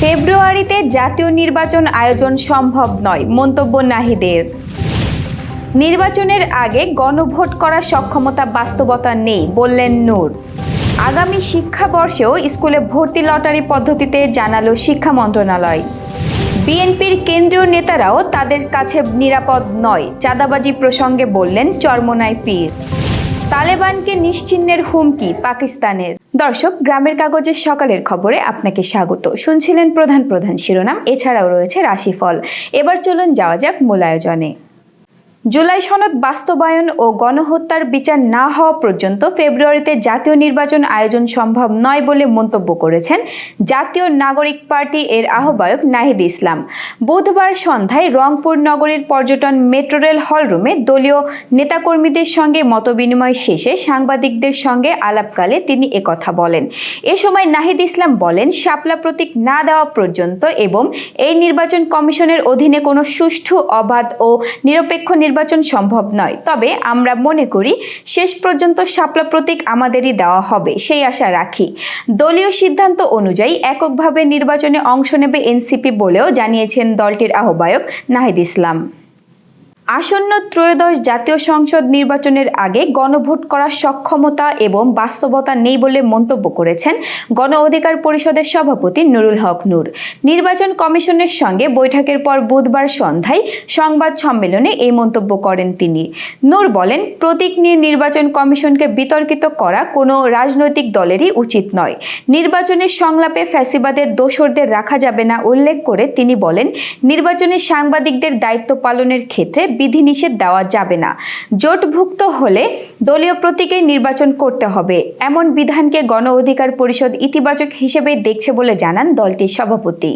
ফেব্রুয়ারিতে জাতীয় নির্বাচন আয়োজন সম্ভব নয়, মন্তব্য নাহিদের। নির্বাচনের আগে গণভোট করার সক্ষমতা বাস্তবতা নেই, বললেন নূর। আগামী শিক্ষাবর্ষেও স্কুলে ভর্তি লটারি পদ্ধতিতে জানালো শিক্ষা মন্ত্রণালয়। বিএনপির কেন্দ্রীয় নেতারাও তাদের কাছে নিরাপদ নয়, চাঁদাবাজি প্রসঙ্গে বললেন চরমনাই পীর। তালেবানকে নিশ্চিহ্নের হুমকি পাকিস্তানের। দর্শক, গ্রামের কাগজের সকালের খবরে আপনাকে স্বাগত। শুনছিলেন প্রধান প্রধান শিরোনাম, এছাড়াও রয়েছে রাশিফল। এবার চলুন যাওয়া যাক মূল আয়োজনে জুলাই সনদ বাস্তবায়ন ও গণহত্যার বিচার না হওয়া পর্যন্ত ফেব্রুয়ারিতে জাতীয় নির্বাচন আয়োজন সম্ভব নয় বলে মন্তব্য করেছেন জাতীয় নাগরিক পার্টি এর আহ্বায়ক নাহিদ ইসলাম। বুধবার সন্ধ্যায় রংপুর নগরীর পর্যটন মেট্রো রেল হলরুমে দলীয় নেতাকর্মীদের সঙ্গে মতবিনিময় শেষে সাংবাদিকদের সঙ্গে আলাপকালে তিনি একথা বলেন। এ সময় নাহিদ ইসলাম বলেন শাপলা প্রতীক না দেওয়া পর্যন্ত এবং এই নির্বাচন কমিশনের অধীনে কোনো সুষ্ঠু, অবাধ ও নিরপেক্ষ নির্বাচন সম্ভব নয়। তবে আমরা মনে করি শেষ পর্যন্ত শাপলা প্রতীক আমাদেরই দেওয়া হবে, সেই আশা রাখি। দলীয় সিদ্ধান্ত অনুযায়ী এককভাবে নির্বাচনে অংশ নেবে এনসিপি বলেও জানিয়েছেন দলটির আহ্বায়ক নাহিদ ইসলাম। আসন্ন ত্রয়োদশ জাতীয় সংসদ নির্বাচনের আগে গণভোট করার সক্ষমতা এবং বাস্তবতা নেই বলে মন্তব্য করেছেন গণ অধিকার পরিষদের সভাপতি নুরুল হক নূর। নির্বাচন কমিশনের সঙ্গে বৈঠকের পর বুধবার সন্ধ্যায় সংবাদ সম্মেলনে এই মন্তব্য করেন তিনি। নূর বলেন, প্রতীক নিয়ে নির্বাচন কমিশনকে বিতর্কিত করা কোনো রাজনৈতিক দলেরই উচিত নয়। নির্বাচনের সংলাপে ফ্যাসিবাদের দোসরদের রাখা যাবে না উল্লেখ করে তিনি বলেন, নির্বাচনে সাংবাদিকদের দায়িত্ব পালনের ক্ষেত্রে বিধিনিষেধ দেওয়া যাবে না। জোটভুক্ত হলে দলীয় প্রতীকে নির্বাচন করতে হবে। এমন বিধানকে গণ অধিকার পরিষদ ইতিবাচক হিসেবে দেখছে বলে জানান দলটির সভাপতি।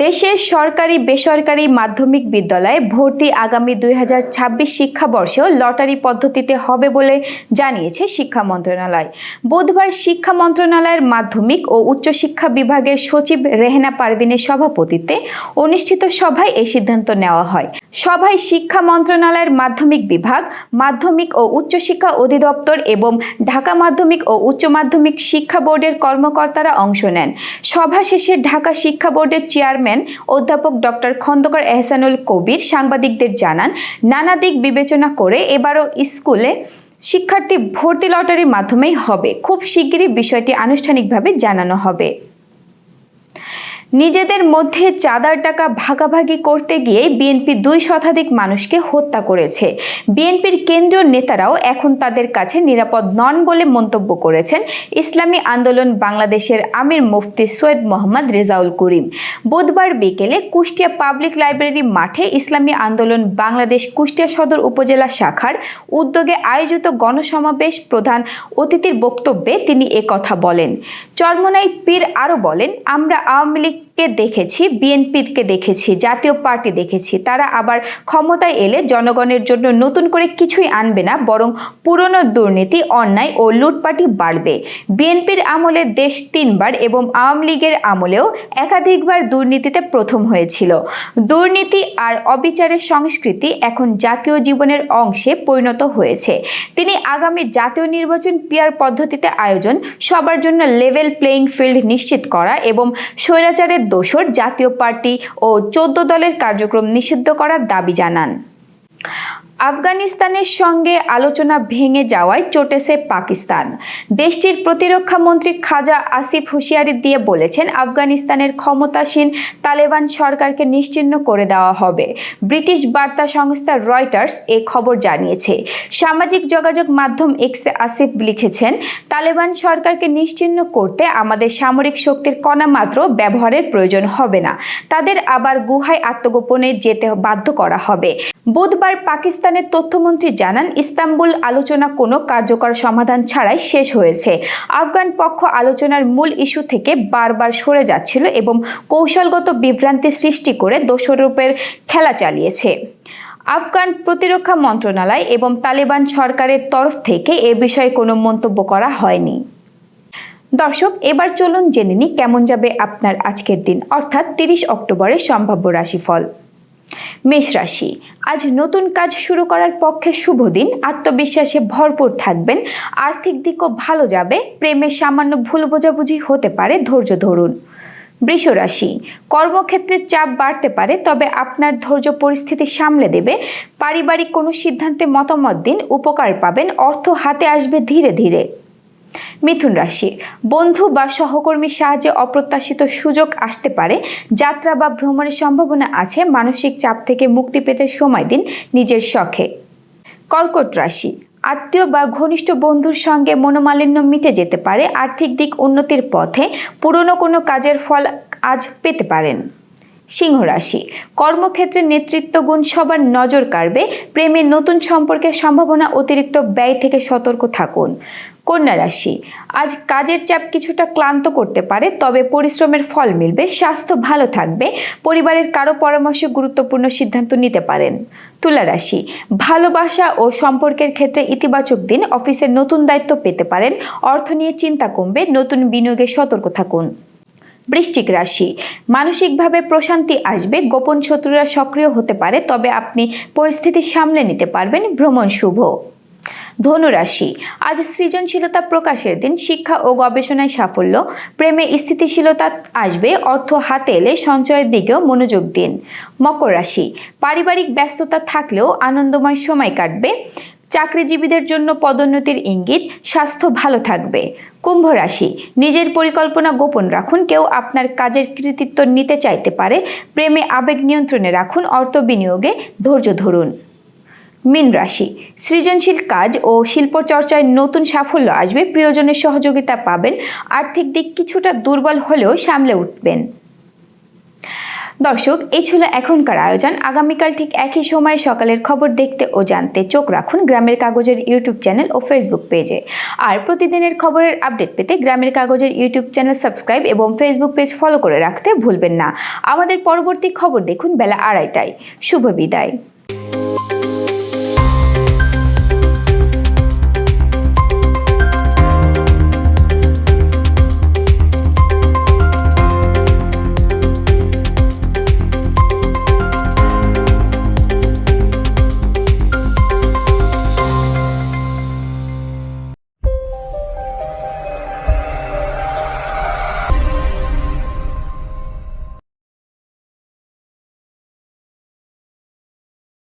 দেশের সরকারি, বেসরকারি মাধ্যমিক বিদ্যালয়ে ভর্তি আগামী দুই হাজার ছাব্বিশ শিক্ষাবর্ষেও লটারি পদ্ধতিতে হবে বলে জানিয়েছে শিক্ষা মন্ত্রণালয়। বুধবার শিক্ষা মন্ত্রণালয়ের মাধ্যমিক ও উচ্চশিক্ষা বিভাগের সচিব রেহেনা পারভিনের সভাপতিত্বে অনুষ্ঠিত সভায় এই সিদ্ধান্ত নেওয়া হয়। সভায় শিক্ষা মন্ত্রণালয়ের মাধ্যমিক বিভাগ, মাধ্যমিক ও উচ্চশিক্ষা অধিদপ্তর এবং ঢাকা মাধ্যমিক ও উচ্চ মাধ্যমিক শিক্ষা বোর্ডের কর্মকর্তারা অংশ নেন। সভা শেষে ঢাকা শিক্ষা বোর্ডের চেয়ারম্যান অধ্যাপক ডক্টর খন্দকার এহসানুল কবির সাংবাদিকদের জানান, নানা দিক বিবেচনা করে এবারও স্কুলে শিক্ষার্থী ভর্তি লটারির মাধ্যমেই হবে। খুব শিগগিরই বিষয়টি আনুষ্ঠানিকভাবে জানানো হবে। নিজেদের মধ্যে চাঁদার টাকা ভাগাভাগি করতে গিয়ে বিএনপি দুই শতাধিক মানুষকে হত্যা করেছে। বিএনপির কেন্দ্রীয় নেতারাও এখন তাদের কাছে নিরাপদ নন বলে মন্তব্য করেছেন ইসলামী আন্দোলন বাংলাদেশের আমির মুফতি সৈয়দ মোহাম্মদ রেজাউল করিম। বুধবার বিকেলে কুষ্টিয়া পাবলিক লাইব্রেরি মাঠে ইসলামী আন্দোলন বাংলাদেশ কুষ্টিয়া সদর উপজেলা শাখার উদ্যোগে আয়োজিত গণসমাবেশ প্রধান অতিথির বক্তব্যে তিনি একথা বলেন। চরমনাই পীর আরও বলেন, আমরা আওয়ামী think লীগকে দেখেছি, বিএনপিকে দেখেছি, জাতীয় পার্টি দেখেছি, তারা আবার ক্ষমতায় এলে জনগণের জন্য নতুন করে কিছুই আনবে না, বরং পুরনো দুর্নীতি, অন্যায় ও লুটপাটি বাড়বে। বিএনপির আমলে দেশ তিনবার এবং আওয়ামী লীগের আমলেও একাধিকবার দুর্নীতিতে প্রথম হয়েছিল। দুর্নীতি আর অবিচারের সংস্কৃতি এখন জাতীয় জীবনের অংশে পরিণত হয়েছে। তিনি আগামী জাতীয় নির্বাচন পিয়ার পদ্ধতিতে আয়োজন, সবার জন্য লেভেল প্লেয়িং ফিল্ড নিশ্চিত করা এবং স্বৈরাচারের দোসর জাতীয় পার্টি ও চোদ্দ দলের কার্যক্রম নিষিদ্ধ করার দাবি জানান। আফগানিস্তানের সঙ্গে আলোচনা ভেঙে যাওয়ায় চটেছে পাকিস্তান। দেশটির প্রতিরক্ষা মন্ত্রী খাজা আসিফ হুঁশিয়ারি দিয়ে বলেছেন, আফগানিস্তানের ক্ষমতাসীন তালেবান সরকারকে নিশ্চিহ্ন করে দেওয়া হবে। ব্রিটিশ বার্তা সংস্থা রয়টার্স এ খবর জানিয়েছে। সামাজিক যোগাযোগ মাধ্যম এক্সে আসিফ লিখেছেন, তালেবান সরকারকে নিশ্চিহ্ন করতে আমাদের সামরিক শক্তির কণা মাত্র ব্যবহারের প্রয়োজন হবে না। তাদের আবার গুহায় আত্মগোপনে যেতে বাধ্য করা হবে। বুধবার পাকিস্তানের তথ্যমন্ত্রী জানান, ইস্তাম্বুল আলোচনা কোনো কার্যকর সমাধান ছাড়াই শেষ হয়েছে। আফগান পক্ষ আলোচনার মূল ইস্যু থেকে বারবার সরে যাচ্ছিল এবং কৌশলগত বিভ্রান্তি সৃষ্টি করে দোষরূপের খেলা চালিয়েছে। আফগান প্রতিরক্ষা মন্ত্রণালয় এবং তালেবান সরকারের তরফ থেকে এ বিষয়ে কোনো মন্তব্য করা হয়নি। দর্শক, এবার চলুন জেনে নিই কেমন যাবে আপনার আজকের দিন, অর্থাৎ তিরিশ অক্টোবরের সম্ভাব্য রাশিফল। মেষ রাশি, আজ নতুন কাজ শুরু করার পক্ষে শুভ দিন, আত্মবিশ্বাসে ভরপুর থাকবেন, আর্থিক দিকও ভালো যাবে, প্রেমে সামান্য ভুল বোঝাবুঝি হতে পারে, ধৈর্য ধরুন। বৃষ রাশি, কর্মক্ষেত্রে চাপ বাড়তে পারে, তবে আপনার ধৈর্য পরিস্থিতি সামলে দেবে, পারিবারিক কোনো সিদ্ধান্তে মতামত দিন, উপকার পাবেন, অর্থ হাতে আসবে ধীরে ধীরে। মিথুন রাশি, বন্ধু বা সহকর্মীর সাহায্যে অপ্রত্যাশিত সুযোগ আসতে পারে। যাত্রা বা ভ্রমণের সম্ভাবনা আছে, মানসিক চাপ থেকে মুক্তি পেতে সময় দিন নিজের শখে। কর্কট রাশি, আত্মীয় বা ঘনিষ্ঠ বন্ধুর সঙ্গে মনোমালিন্য মিটে যেতে পারে, আর্থিক দিক উন্নতির পথে পুরনো কোনো কাজের ফল আজ পেতে পারেন। সিংহ রাশি, কর্মক্ষেত্রে নেতৃত্ব গুণ সবার নজর কাড়বে, প্রেমে নতুন সম্পর্কের সম্ভাবনা অতিরিক্ত ব্যয় থেকে সতর্ক থাকুন। কন্যা রাশি। আজ কাজের চাপ কিছুটা ক্লান্ত করতে পারে, তবে পরিশ্রমের ফল মিলবে, স্বাস্থ্য ভালো থাকবে, পরিবারের কারও পরামর্শে গুরুত্বপূর্ণ সিদ্ধান্ত নিতে পারেন। তুলা রাশি, ভালোবাসা ও সম্পর্কের ক্ষেত্রে ইতিবাচক দিন অফিসের নতুন দায়িত্ব পেতে পারেন, অর্থ নিয়ে চিন্তা কমবে, নতুন বিনিয়োগে সতর্ক থাকুন। বৃশ্চিক রাশি, মানসিকভাবে প্রশান্তি আসবে, গোপন শত্রুরা সক্রিয় হতে পারে, তবে আপনি পরিস্থিতি সামলে নিতে পারবেন, ভ্রমণ শুভ। ধনুরাশি। আজ সৃজনশীলতা প্রকাশের দিন, শিক্ষা ও গবেষণায় সাফল্য, প্রেমে স্থিতিশীলতা আসবে, অর্থ হাতে এলে সঞ্চয়ের দিকেও মনোযোগ দিন। মকর রাশি, পারিবারিক ব্যস্ততা থাকলেও আনন্দময় সময় কাটবে, চাকরিজীবীদের জন্য পদোন্নতির ইঙ্গিত, স্বাস্থ্য ভালো থাকবে। কুম্ভ রাশি, নিজের পরিকল্পনা গোপন রাখুন, কেউ আপনার কাজের কৃতিত্ব নিতে চাইতে পারে, প্রেমে আবেগ নিয়ন্ত্রণে রাখুন, অর্থ বিনিয়োগে ধৈর্য ধরুন। মীন রাশি। সৃজনশীল কাজ ও শিল্প চর্চায় নতুন সাফল্য আসবে, প্রিয়জনের সহযোগিতা পাবেন, আর্থিক দিক কিছুটা দুর্বল হলেও সামলে উঠবেন। দর্শক এই ছিল এখনকার আয়োজন। আগামীকাল ঠিক একই সময় সকালের খবর দেখতে ও জানতে চোখ রাখুন গ্রামের কাগজের ইউটিউব চ্যানেল ও ফেসবুক পেজে। আর প্রতিদিনের খবরের আপডেট পেতে গ্রামের কাগজের ইউটিউব চ্যানেল সাবস্ক্রাইব এবং ফেসবুক পেজ ফলো করে রাখতে ভুলবেন না। আমাদের পরবর্তী খবর দেখুন বেলা আড়াইটায়। শুভ বিদায়।